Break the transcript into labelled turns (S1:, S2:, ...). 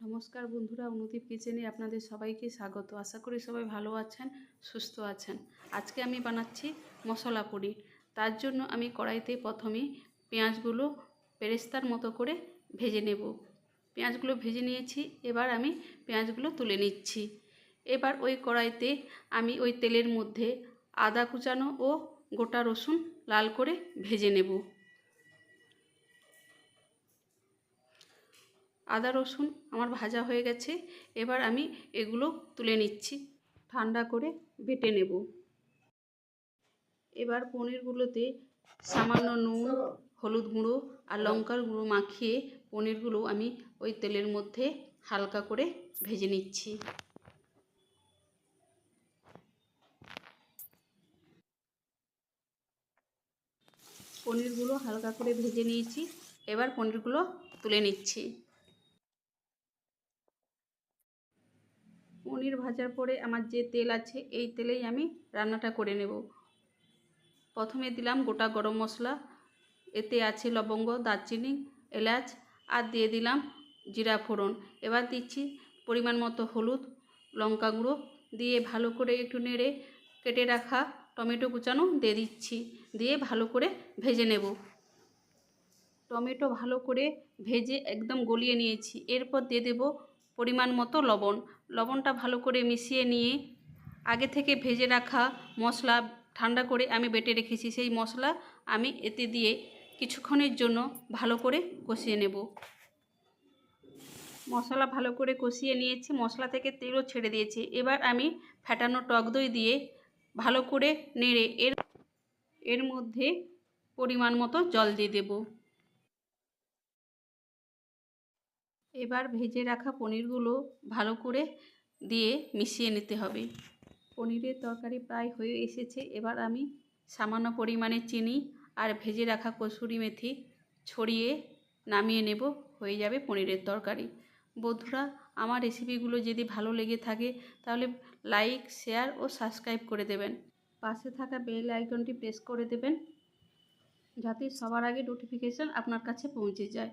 S1: নমস্কার বন্ধুরা, অনুদীপ কিচেনে আপনাদের সবাইকে স্বাগত। আশা করি সবাই ভালো আছেন, সুস্থ আছেন। আজকে আমি বানাচ্ছি মশলা পুরি। তার জন্য আমি কড়াইতে প্রথমে পেঁয়াজগুলো পেরেস্তার মতো করে ভেজে নেব। পেঁয়াজগুলো ভেজে নিয়েছি, এবার আমি পেঁয়াজগুলো তুলে নিচ্ছি। এবার ওই কড়াইতে আমি ওই তেলের মধ্যে আদা কুচানো ও গোটা রসুন লাল করে ভেজে নেব। আদা, রসুন আমার ভাজা হয়ে গেছে। এবার আমি এগুলো তুলে নিচ্ছি। ঠান্ডা করে বেটে নেব। এবার পনিরগুলোতে সামান্য নুন, হলুদ গুঁড়ো আর লঙ্কার গুঁড়ো মাখিয়ে পনিরগুলো আমি ওই তেলের মধ্যে হালকা করে ভেজে নিচ্ছি। পনিরগুলো হালকা করে ভেজে নিয়েছি। এবার পনিরগুলো তুলে নিচ্ছি। পনির ভাজার পরে আমার যে তেল আছে, এই তেলেই আমি রান্নাটা করে নেব। প্রথমে দিলাম গোটা গরম মশলা, এতে আছে লবঙ্গ, দারচিনি, এলাচ, আর দিয়ে দিলাম জিরা ফোড়ন। এবার দিচ্ছি পরিমাণ মতো হলুদ, লঙ্কা গুঁড়ো, দিয়ে ভালো করে একটু নেড়ে কেটে রাখা টমেটো কুচানো দিয়ে দিচ্ছি। দিয়ে ভালো করে ভেজে নেব। টমেটো ভালো করে ভেজে একদম গলিয়ে নিয়েছি। এরপর দিয়ে দেব পরিমাণ মতো লবণ। লবণটা ভালো করে মিশিয়ে নিয়ে আগে থেকে ভেজে রাখা মশলা ঠান্ডা করে আমি বেটে রেখেছি। সেই মশলা আমি এতে দিয়ে কিছুক্ষণের জন্য ভালো করে কষিয়ে নেব। মশলা ভালো করে কষিয়ে নিয়েছি। মশলা থেকে তেলও ছেড়ে দিয়েছি। এবার আমি ফ্যাটানো টক দই দিয়ে ভালো করে নেড়ে এর এর মধ্যে পরিমাণ মতো জল দিয়ে দেব। এবার ভেজে রাখা পনিরগুলো ভালো করে দিয়ে মিশিয়ে নিতে হবে। পনিরের তরকারি প্রায় হয়ে এসেছে। এবার আমি সামান্য পরিমাণে চিনি আর ভেজে রাখা কসুরি মেথি ছড়িয়ে নামিয়ে নেব। হয়ে যাবে পনিরের তরকারি। বন্ধুরা, আমার রেসিপিগুলো যদি ভালো লেগে থাকে, তাহলে লাইক, শেয়ার ও সাবস্ক্রাইব করে দেবেন। পাশে থাকা বেল আইকনটি প্রেস করে দেবেন, যাতে সবার আগে নোটিফিকেশান আপনার কাছে পৌঁছে যায়।